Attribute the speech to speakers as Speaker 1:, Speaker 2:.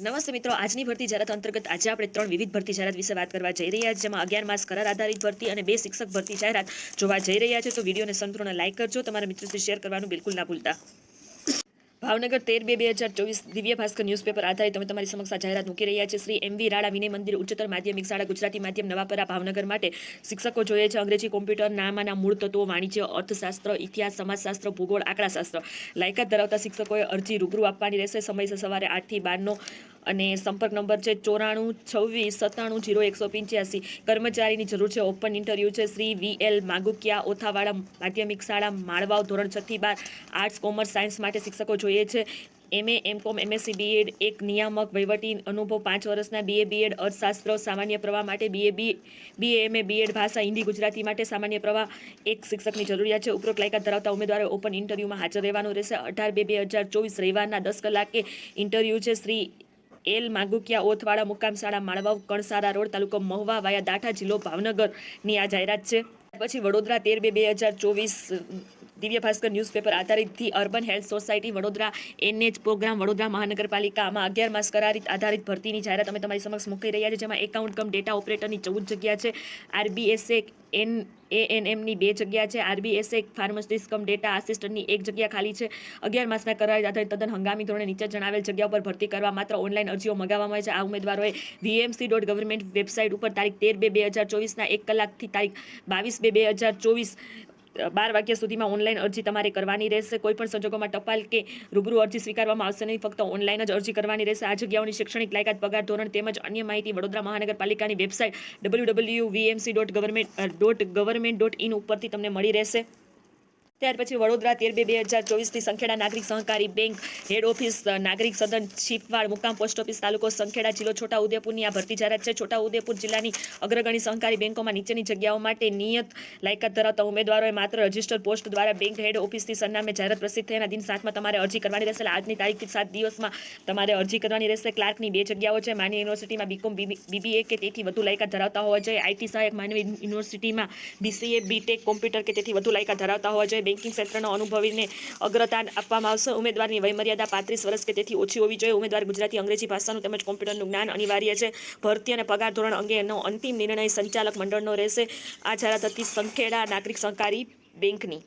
Speaker 1: નમસ્તે મિત્રો, આજની ભરતી જાહેરાત અંતર્ગત આજે આપણે ત્રણ વિવિધ ભરતી જાહેરાત વિશે વાત કરવા જઈ રહ્યા છીએ, જેમાં અગિયાર માસ કરાર આધારિત ભરતી અને બે શિક્ષક ભરતી જાહેરાત જોવા જઈ રહ્યા છે. તો વિડીયોને સંપૂર્ણ લાઇક કરજો, તમારા મિત્રો શેર કરવાનું બિલકુલ ના ભૂલતા. ભાવનગર તેર બે બે હજાર ચોવીસ દિવ્ય ભાસ્કર ન્યૂઝપેપર આધારિત અમે તમારી સમક્ષ આ જાહેરાત મૂકી રહ્યા છે શ્રી એમ વી રાણા વિનય મંદિર ઉચ્ચતર માધ્યમિક શાળા ગુજરાતી માધ્યમ નવાપરા ભાવનગર માટે શિક્ષકો જોઈએ છે. અંગ્રેજી કોમ્પ્યુટર નામાના મૂળ તત્વો, વાણિજ્ય, અર્થશાસ્ત્ર, ઇતિહાસ, સમાજશાસ્ત્ર, ભૂગોળ, આંકડાશાસ્ત્ર. લાયકાત ધરાવતા શિક્ષકોએ અરજી રૂબરૂ આપવાની રહેશે. સમયસર સવારે આઠથી બારનો અને સંપર્ક નંબર છે ચોરાણું, છવ્વીસ, સત્તાણું, જીરો, એકસો પંચ્યાસી. કર્મચારીની જરૂર છે ઓપન ઇન્ટરવ્યૂ છે શ્રી વી એલ માગુકિયા, ઓથાવાડા માધ્યમિક શાળા, માળવાવ, ધોરણ છથી બાર. આર્ટ્સ કોમર્સ સાયન્સ માટે શિક્ષકો જોઈએ છે. એમએ એમકોમ એમએસસી બીએડ એક નિયામક, વહીવટી અનુભવ પાંચ વર્ષના બીએ બીએડ અર્થશાસ્ત્ર, સામાન્ય પ્રવાહ માટે BA B BA MA BEd ભાષા, હિન્દી, ગુજરાતી માટે સામાન્ય પ્રવાહ એક શિક્ષકની જરૂરિયાત છે. ઉપરોક્ત લાયકાત ધરાવતા ઉમેદવારો ઓપન ઇન્ટરવ્યૂમાં હાજર રહેવાનું રહેશે. અઢાર બે બે હજાર ચોવીસ રવિવારના દસ કલાકે ઇન્ટરવ્યૂ છે શ્રી એલ માગુકિયા ઓથવાડા મુકામશાળા માળવાવ કણસારા રોડ તાલુકો મહુવા વાયા દાઠા જિલ્લો ભાવનગરની આ જાહેરાત છે. પછી વડોદરા તેર બે બે હજાર ચોવીસ દિવ્ય ભાસ્કર ન્યૂઝપેપર આધારિત the urban health society Vadodara NH program Vadodara મહાનગરપાલિકામાં અગિયાર માસ કરારિત આધારિત ભરતીની જાહેરાત અમે તમારી સમક્ષ મૂકી રહ્યા છે જેમાં એકાઉન્ટ કમ ડેટા ઓપરેટરની ચૌદ જગ્યા છે, આરબીએસએ એન એન એમની બે જગ્યા છે, આરબીએસએ ફાર્માસિસ્ટ કમ ડેટા આસિસ્ટન્ટની એક જગ્યા ખાલી છે. અગિયાર માસના કરાર આધારિત તદ્દન હંગામી ધોરણે નીચે જણાવેલ જગ્યા ઉપર ભરતી કરવા માત્ર ઓનલાઈન અરજીઓ મંગાવવામાં આવે છે. આ ઉમેદવારોએ વીએમસી ડોટ ગવર્મેન્ટ વેબસાઇટ ઉપર તારીખ તેર બે બે હજાર ચોવીસના એક કલાકથી તારીખ બાવીસ બે બે હજાર ચોવીસ બાર વાગ્યા સુધીમાં ઓનલાઈન અરજી તમારે કરવાની રહેશે. કોઈ પણ સંજોગોમાં ટપાલ કે રૂબરૂ અરજી સ્વીકારવામાં આવશે નહીં. ફક્ત ઓનલાઈન જ અરજી કરવાની રહેશે. આ જગ્યાઓની શૈક્ષણિક લાયકાત, પગાર ધોરણ તેમજ અન્ય માહિતી વડોદરા મહાનગરપાલિકાની website W W VMC dot government dot government dot in ઉપરથી તમને મળી રહેશે. ત્યાર પછી વડોદરા તેર બે બે હજાર ચોવીસથી સંખેડા નાગરિક સહકારી બેંક હેડ ઓફિસ નાગરિક સદન, છીપવાડ, મુકામ પોસ્ટ ઓફિસ તાલુકો સંખેડા જિલ્લો છોટા ઉદેપુરની આ ભરતી જાહેરાત છે. છોટા ઉદેપુર જિલ્લાની અગ્રગણી સહકારી બેંકોમાં નીચેની જગ્યાઓ માટે નિયત લાયકાત ધરાવતા ઉમેદવારોએ માત્ર રજિસ્ટર પોસ્ટ દ્વારા બેંક હેડ ઓફિસથી સરનામે જાહેરાત પ્રસિદ્ધ થયાના દિન સાતમાં તમારે અરજી કરવાની રહેશે. આજની તારીખથી સાત દિવસમાં તમારે અરજી કરવાની રહેશે. ક્લાર્કની બે જગ્યાઓ છે. માન્ય યુનિવર્સિટીમાં બીકોમ બીબીએ કે તેથી વધુ લાયકાત ધરાવતા હોવા જોઈએ. આઈટી સહાયક માનવી યુનિવર્સિટીમાં બીસીએ, બીટેક, કોમ્પ્યુટર કે તેથી વધુ લાયકાત ધરાવતા હોવા જોઈએ. બેન્કિંગ ક્ષેત્રનો અનુભવીને અગ્રતા આપવામાં આવશે. ઉમેદવારની વયમર્યાદા પાંત્રીસ વર્ષ કે તેથી ઓછી હોવી જોઈએ. ઉમેદવાર ગુજરાતી અંગ્રેજી ભાષાનું તેમજ કોમ્પ્યુટરનું જ્ઞાન અનિવાર્ય છે. ભરતી અને પગાર ધોરણ અંગેનો અંતિમ નિર્ણય સંચાલક મંડળનો રહેશે. આ જાહેરાત હતી સંખેડા નાગરિક સહકારી બેંકની.